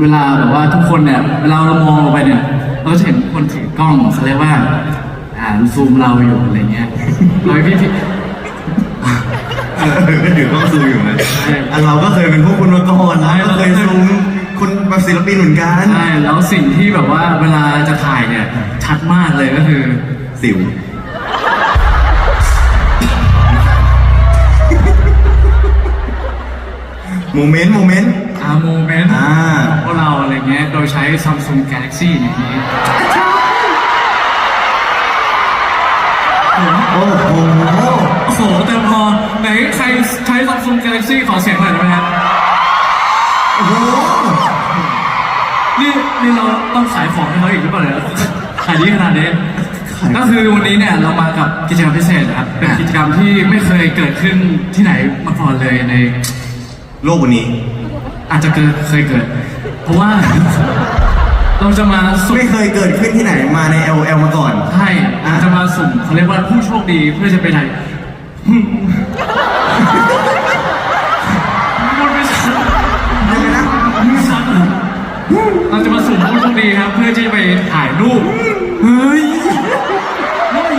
เวลาแบบว่าทุกคนเนี่ยเวลาเรามองลงไปเนี่ย เราจะเห็นคนถือกล้องเขาเรียกว่า อ่าซูมเราอยู่อะไรเงี้ยโดยพี่พี่เออก็ถือกล้องซูมอยู่นะอะเราก็เคยเป็นพวกคุณมาก่อนนะก็เคยซูมคุณมาศิลปินเหมือนกันใช่แล้วสิ่งที่แบบว่าเวลาจะถ่ายเนี่ยชัดมากเลยก็คือสิว โมเมนต์โมเมนต์ อาโมเมนต์อ่า ของพวกเราอะไรเงี้ย โดยใช้ Samsung Galaxy อย่างนี้ โอ้โหโอ้โหแต่พอไหนใครใช้ Samsung Galaxy ขอเสียงหน่อยได้ไหมครับโอ้โหนี่นี่เราต้องขายของให้เขาอีกหรือเปล่าเนี่ยขายดีขนาดนี้ ก็คือวันนี้เนี่ยเรามากับกิจกรรมพิเศษนะครับ เป็นกิจกรรมที่ไม่เคยเกิดขึ้นที่ไหนมาก่อนเลยใน โลกวันนี้ อาจจะเกิดเคยเกิด เพราะว่า เราจะมาสุ่มไม่เคยเกิดขึ้นที่ไหนมาใน LL มาก่อน ใช่เราจะมาสุ่มเขาเรียกว่าผู้โชคดีเพื่อจะไปไหนมันไม่ชัดยังไงนะไม่ชัดเราจะมาสุ่มผู้โชคดีครับ เพื่อที่จะไปถ่ายรูปเฮ้ยเฮ้ย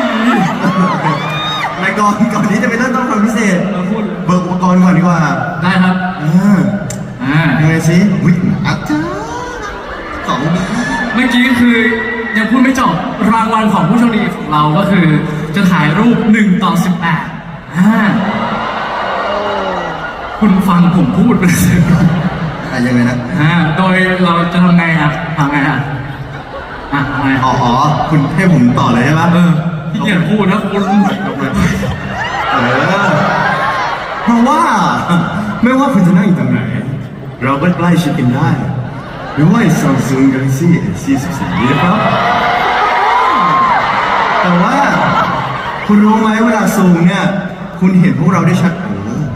ในก่อนก่อนที่จะไปเริ่มต้นความพิเศษเราพูด เบิกอุปกรณ์ก่อนดีกว่าได้ครับอ่าอ่ายังไงสิวิอาจารย์ของดีเมื่อกี้คือยังพูดไม่จบรางวัลของผู้โชคดีของเราก็คือ จะถ่ายรูป1ต่อ18อ่าคุณฟังผมพูดไปเลยอะยังไงนะอ่าโดยเราจะทำไงครับทำไงอะอะทำไงอ๋ออ๋อคุณให้ผมต่อเลยใช่ปะเออพี่เกียรพูดนะคุณเออเพราะ ว่า ไม่ว่าคุณจะนั่งอยู่ตรงไหน เราก็ใกล้ชิดกันได้ด้วย Samsung Galaxy S24 นี้นะครับ แต่ว่า คุณรู้ไหมเวลาซูมเนี่ย คุณเห็นพวกเราได้ชัดโอ้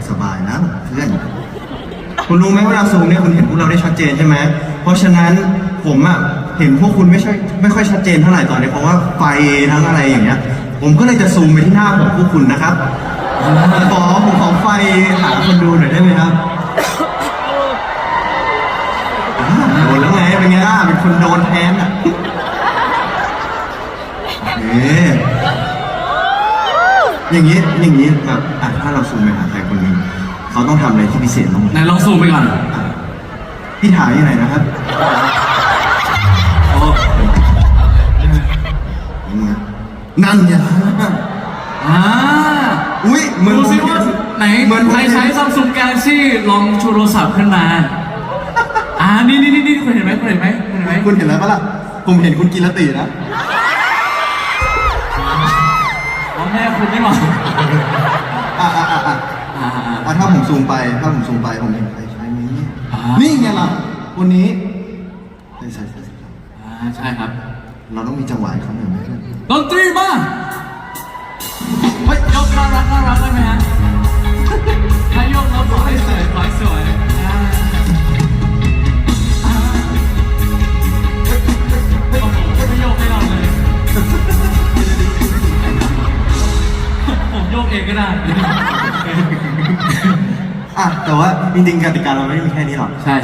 สบายนะเพื่อน คุณรู้ไหมเวลาซูมเนี่ยคุณเห็นพวกเราได้ชัดเจนใช่ไหม เพราะฉะนั้นผมอะเห็นพวกคุณไม่ใช่ไม่ค่อยชัดเจนเท่าไหร่ตอนนี้เพราะว่าไฟทั้งอะไรอย่างเงี้ย ผมก็เลยจะซูมไปที่หน้าของพวกคุณนะครับ ขอผมขอไฟหาคนดูหน่อยได้ไหมครับอ่าโดนแล้วไงเป็นไงล่ะเป็นคนโดนแทนอะเอ๊ะอย่างนี้อย่างนี้แบบอะถ้าเราซูมไปหาใครคนหนึ่งเขาต้องทำอะไรที่พิเศษบ้างไหมไหนลองซูมไปก่อนพี่ถามอยู่ไหนนะครับโอ้นั่นไงอ่า อุ้ยเหมือนดูซิว่าไหนเหมือนใครใช้ Samsung Galaxy ลองชูโทรศัพท์ขึ้นมา อ่านี่นี่นี่นี่คุณเห็นไหมคุณเห็นไหมคุณเห็นไหมคุณเห็นแล้วปะล่ะ ผมเห็นคุณกินละตีนะอ๋อแม่คุณนี่หว่าอะอะอะอะอ่าอ่าอะถ้าผมซูมไปถ้าผมซูมไปผมเห็นใครใช้ไหมอ่านี่ไงล่ะคนนี้ใส่ใส่ใส่ใส่อ่าใช่ครับ เราต้องมีจังหวะให้เขาหน่อยไหมดนตรีมา เองก็ได้ อะแต่ว่าจริงๆกติกาเราไม่ได้มีแค่นี้หรอก ใช่